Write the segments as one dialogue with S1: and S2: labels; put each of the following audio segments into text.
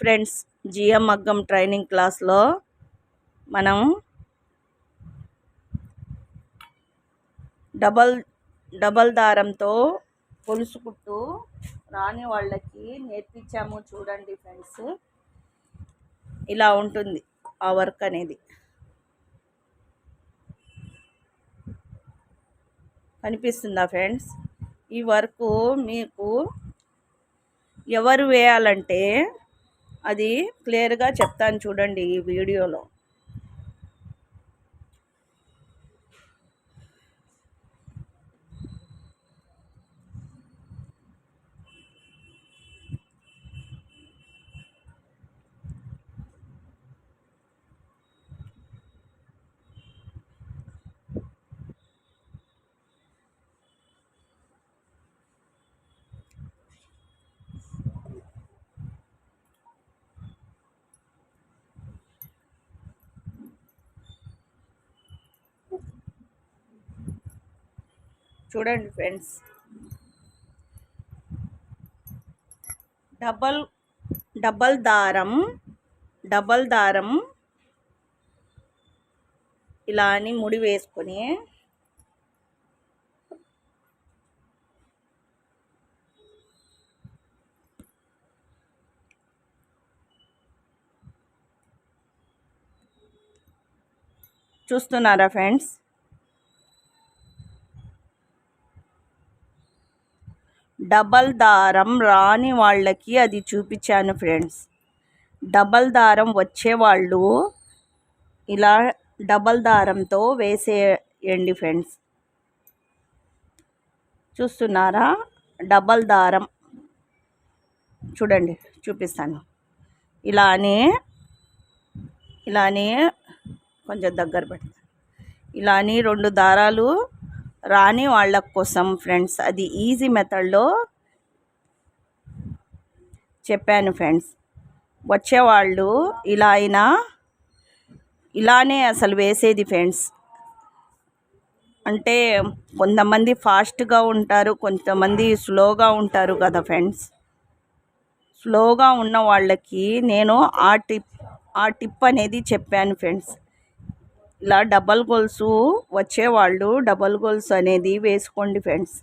S1: Friends GM మగ్గం training క్లాస్లో మనం డబల్ డబల్ దారంతో పొలుసు కుట్టు రాని వాళ్ళకి నేర్పించాము చూడండి ఫ్రెండ్స్. ఇలా ఉంటుంది ఆ వర్క్ అనేది. కనిపిస్తుందా ఫ్రెండ్స్? ఈ వర్క్ మీకు ఎవరు వేయాలంటే అది క్లియర్గా చెప్తాను చూడండి ఈ వీడియోలో. చూడండి ఫ్రెండ్స్. డబల్ డబల్ దారం డబల్ దారం. ఇలా అని ముడి వేసుకొని. చూస్తున్నారా ఫ్రెండ్స్? డబల్ దారం రాని వాళ్ళకి అది చూపించాను ఫ్రెండ్స్. డబల్ దారం వచ్చేవాళ్ళు ఇలా డబల్ దారంతో వేసేయండి ఫ్రెండ్స్. చూస్తున్నారా? డబల్ దారం. చూడండి చూపిస్తాను. ఇలానే ఇలానే కొంచెం దగ్గర పెడతాను ఇలానే రెండు దారాలు రాని వాళ్ళ కోసం ఫ్రెండ్స్ అది ఈజీ మెథడ్లో చెప్పాను ఫ్రెండ్స్. వచ్చేవాళ్ళు ఇలా అయినా ఇలానే అసలు వేసేది ఫ్రెండ్స్. అంటే కొంతమంది ఫాస్ట్గా ఉంటారు కొంతమంది స్లోగా ఉంటారు కదా ఫ్రెండ్స్. స్లోగా ఉన్న వాళ్ళకి నేను ఆ టిప్ ఆ టిప్ అనేది చెప్పాను ఫ్రెండ్స్. ఇలా డబల్ గోల్స్ వచ్చేవాళ్ళు డబల్ గోల్స్ అనేది వేసుకోండి ఫ్రెండ్స్.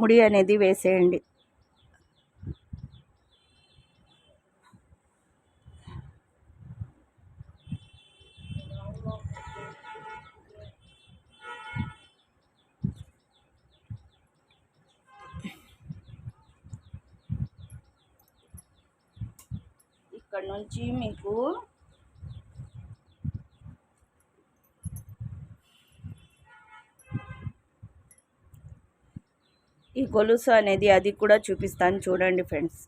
S1: ముడి అనేది వేసేయండి. ఇక్కడ నుంచి మీకు ఈ గొలుసు అనేది అది కూడా చూపిస్తాను చూడండి ఫ్రెండ్స్.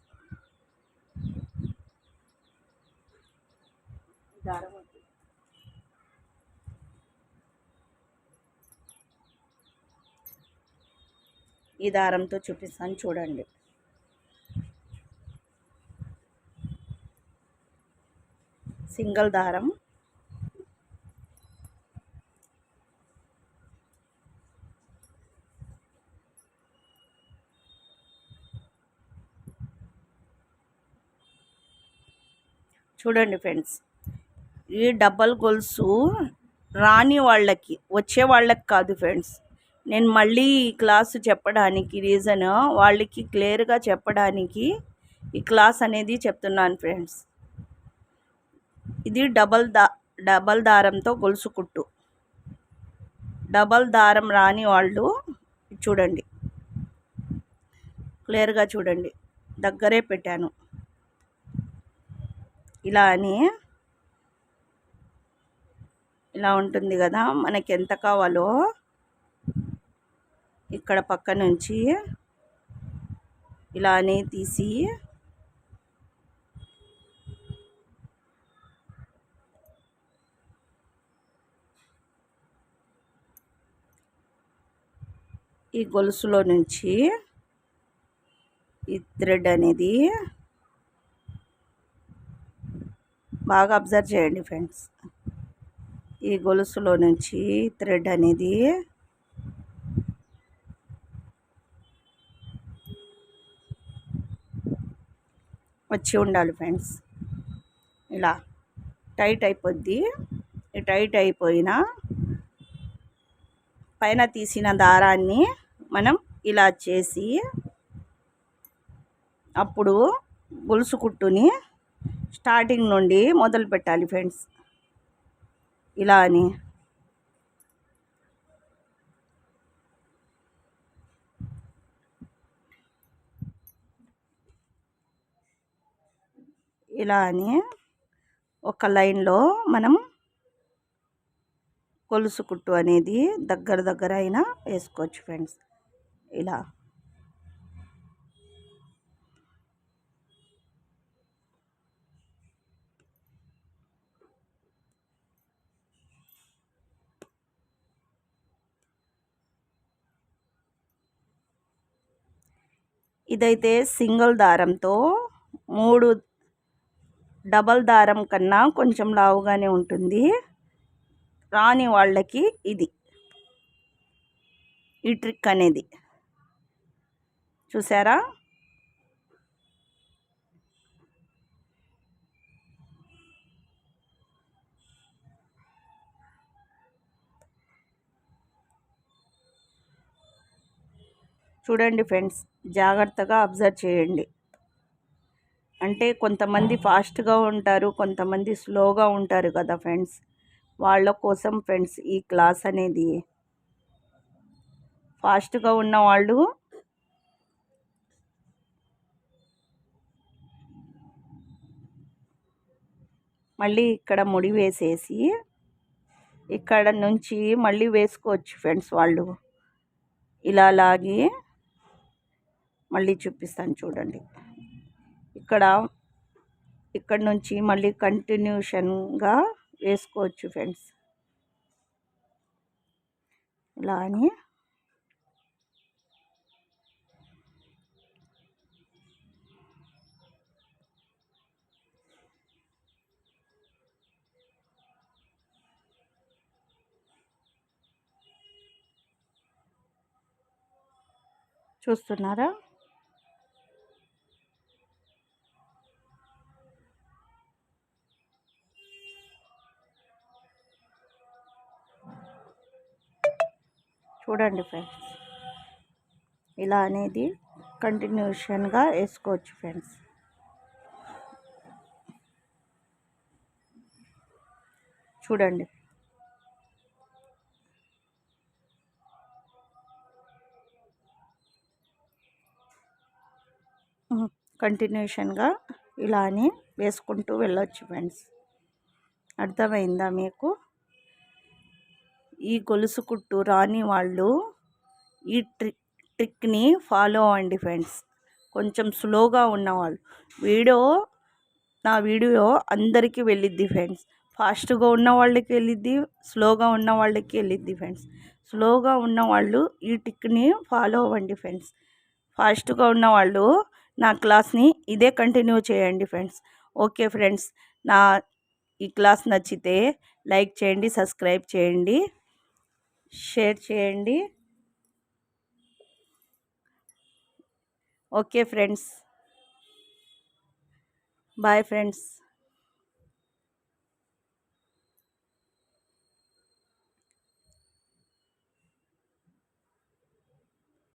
S1: ఈ దారంతో చూపిస్తాను చూడండి. సింగిల్ దారం. చూడండి ఫ్రెండ్స్. ఈ డబల్ గొలుసు రాని వాళ్ళకి వచ్చే వాళ్ళకి కాదు ఫ్రెండ్స్. నేను మళ్ళీ ఈ క్లాసు చెప్పడానికి రీజన్ వాళ్ళకి క్లియర్గా చెప్పడానికి ఈ క్లాస్ అనేది చెప్తున్నాను ఫ్రెండ్స్. ఇది డబల్ దా డబల్ దారంతో గొలుసు కుట్టు. డబల్ దారం రాని వాళ్ళు చూడండి. క్లియర్గా చూడండి. దగ్గరే పెట్టాను. ఇలా అని ఇలా ఉంటుంది కదా మనకి ఎంత కావాలో ఇక్కడ పక్క నుంచి ఇలానే తీసి ఈ గొలుసులో నుంచి ఈ థ్రెడ్ అనేది బాగా అబ్జర్వ్ చేయండి ఫ్రెండ్స్. ఈ గొలుసులో నుంచి థ్రెడ్ అనేది వచ్చి ఉండాలి ఫ్రెండ్స్. ఇలా టైట్ అయిపోద్ది. టైట్ అయిపోయిన పైన తీసిన దారాన్ని మనం ఇలా చేసి అప్పుడు గొలుసు కుట్టుని స్టార్టింగ్ నుండి మొదలు పెట్టాలి ఫ్రెండ్స్. ఇలా అని. ఇలా అని ఒక లైన్లో మనం కొలుసు కుట్టు అనేది దగ్గర దగ్గర అయినా వేసుకోవచ్చు ఫ్రెండ్స్. ఇలా. ఇదైతే సింగిల్ దారంతో మూడు డబల్ దారం కన్నా కొంచెం లావుగానే ఉంటుంది. రాని వాళ్ళకి ఇది. ఈ ట్రిక్ అనేది. చూసారా? చూడండి ఫ్రెండ్స్ జాగ్రత్తగా అబ్జర్వ్ చేయండి. అంటే కొంతమంది ఫాస్ట్గా ఉంటారు కొంతమంది స్లోగా ఉంటారు కదా ఫ్రెండ్స్ వాళ్ళ కోసం ఫ్రెండ్స్ ఈ క్లాస్ అనేది. ఫాస్ట్గా ఉన్న వాళ్ళు మళ్ళీ ఇక్కడ ముడి వేసేసి ఇక్కడ నుంచి మళ్ళీ వేసుకోవచ్చు ఫ్రెండ్స్ వాళ్ళు. ఇలా లాగి మళ్ళీ చూపిస్తాను చూడండి. ఇక్కడ ఇక్కడ నుంచి మళ్ళీ కంటిన్యూషన్గా వేసుకోవచ్చు ఫ్రెండ్స్. ఇలా అని. చూస్తున్నారా? చూడండి ఫ్రెండ్స్ ఇలా అనేది కంటిన్యూషన్గా వేసుకోవచ్చు ఫ్రెండ్స్ చూడండి. కంటిన్యూషన్గా ఇలానే వేసుకుంటూ వెళ్ళొచ్చు ఫ్రెండ్స్ అర్థమైందా మీకు? ఈ గొలుసు కుట్టు రాని వాళ్ళు ఈ ట్రిక్ ట్రిక్ని ఫాలో అవ్వండి ఫ్రెండ్స్. కొంచెం స్లోగా ఉన్నవాళ్ళు. వీడియో నా వీడియో అందరికీ వెళ్ళిద్ది ఫ్రెండ్స్. ఫాస్ట్గా ఉన్న వాళ్ళకి వెళ్ళిద్ది స్లోగా ఉన్న వాళ్ళకి వెళ్ళిద్ది ఫ్రెండ్స్. స్లోగా ఉన్నవాళ్ళు ఈ టిక్ని ఫాలో అవ్వండి ఫ్రెండ్స్. ఫాస్ట్గా ఉన్నవాళ్ళు నా క్లాస్ని ఇదే కంటిన్యూ చేయండి ఫ్రెండ్స్. ఓకే ఫ్రెండ్స్ నా ఈ క్లాస్ నచ్చితే లైక్ చేయండి సబ్స్క్రైబ్ చేయండి. షేర్ చేయండి. Okay friends. Bye friends.